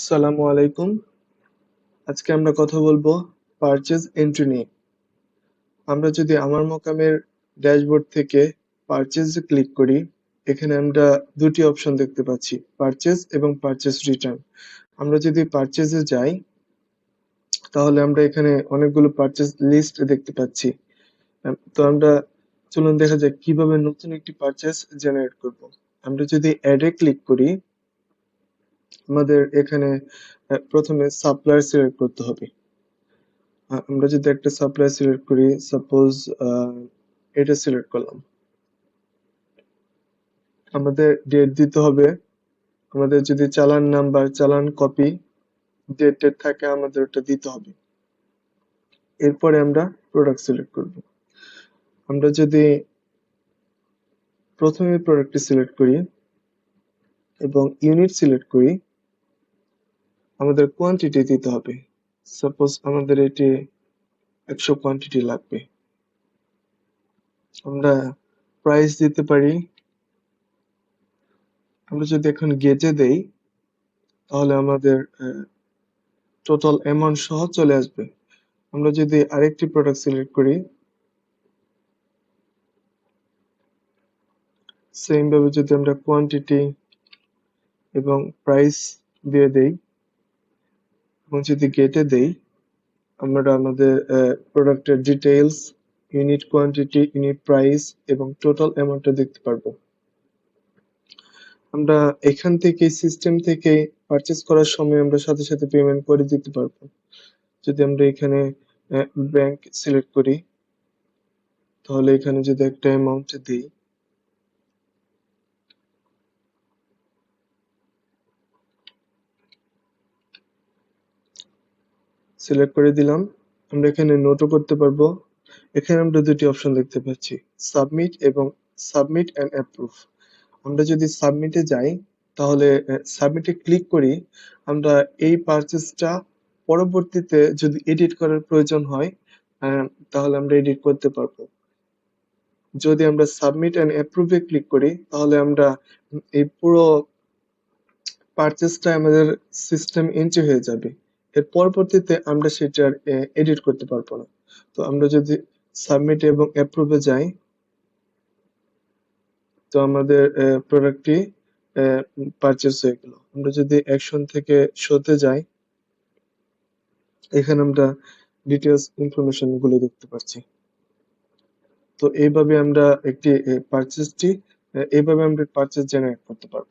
আসসালামু আলাইকুম। আজকে আমরা কথা বলব পারচেজ এন্ট্রি নিয়ে। আমরা যদি আমার মোকামের ড্যাশবোর্ড থেকে পারচেজে ক্লিক করি, এখানে আমরা দুটি অপশন দেখতে পাচ্ছি পারচেজ এবং পারচেজ রিটার্ন আমরা যদি পারচেজে যাই, তাহলে আমরা এখানে অনেকগুলো পারচেজ লিস্ট দেখতে পাচ্ছি। তো আমরা চলুন দেখা যাক কীভাবে নতুন একটি পারচেজ জেনারেট করব। আমরা যদি অ্যাডে ক্লিক করি আমাদের এখানে প্রথমে সাপ্লায়ার সিলেক্ট করতে হবে। আমরা যদি একটা সাপ্লায়ার সিলেক্ট করি সাপোজ এটা সিলেক্ট করলাম। আমাদের ডেট দিতে হবে। আমাদের যদি চালান নাম্বার চালান কপি ডেট ডেট থাকে, আমাদের ওটা দিতে হবে। এরপরে আমরা প্রোডাক্ট সিলেক্ট করব। আমরা যদি প্রথমে প্রোডাক্টটি সিলেক্ট করি এবং ইউনিট সিলেক্ট করি আমাদের কোয়ান্টিটি দিতে হবে। সাপোজ আমাদের এটি একশো কোয়ান্টিটি লাগবে। আমরা প্রাইস দিতে পারি। আমরা যদি এখন গেটে দেই, তাহলে আমাদের টোটাল অ্যামাউন্ট সহ চলে আসবে। আমরা যদি আরেকটি প্রোডাক্ট সিলেক্ট করি সেম ভাবে যদি আমরা কোয়ান্টিটি এবং প্রাইস দিয়ে দেই। এবং যদি গেটে দেই, আমরা আমাদের প্রোডাক্টের details unit quantity unit price এবং টোটাল অ্যামাউন্টটা দেখতে পারব। আমরা এখান থেকে সিস্টেম থেকে পারচেজ করার সময় আমরা সাথে সাথে পেমেন্ট করে দিতে পারব। যদি আমরা এখানে ব্যাংক সিলেক্ট করি, তাহলে এখানে যদি একটা অ্যামাউন্ট দিই সিলেক্ট করে দিলাম। আমরা এখানে নোটও করতে পারব। এখানে আমরা দুটি অপশন দেখতে পাচ্ছি। সাবমিট এবং সাবমিট অ্যান্ড অ্যাপ্রুভ আমরা যদি সাবমিটে যাই, তাহলে সাবমিটে ক্লিক করি, আমরা এই পারচেসটা পরবর্তীতে যদি এডিট করার প্রয়োজন হয় তাহলে আমরা এডিট করতে পারব। যদি আমরা সাবমিট অ্যান্ড অ্যাপ্রুভে ক্লিক করি, তাহলে আমরা এই পুরো পারচেসটা আমাদের সিস্টেম এন্ট্রি হয়ে যাবে। এর পরবর্তীতে আমরা সেটার এডিট করতে পারব না। তো আমরা যদি সাবমিট এবং অ্যাপ্রুভে যাই, তো আমাদের প্রোডাক্টটি পারচেস হয়ে গেল। আমরা যদি অ্যাকশন থেকে শোতে যাই, এখানে আমরা ডিটেলস ইনফরমেশনগুলো দেখতে পাচ্ছি। তো এইভাবে আমরা একটি পারচেসটি এইভাবে আমরা পারচেস জেনারেট করতে পারব।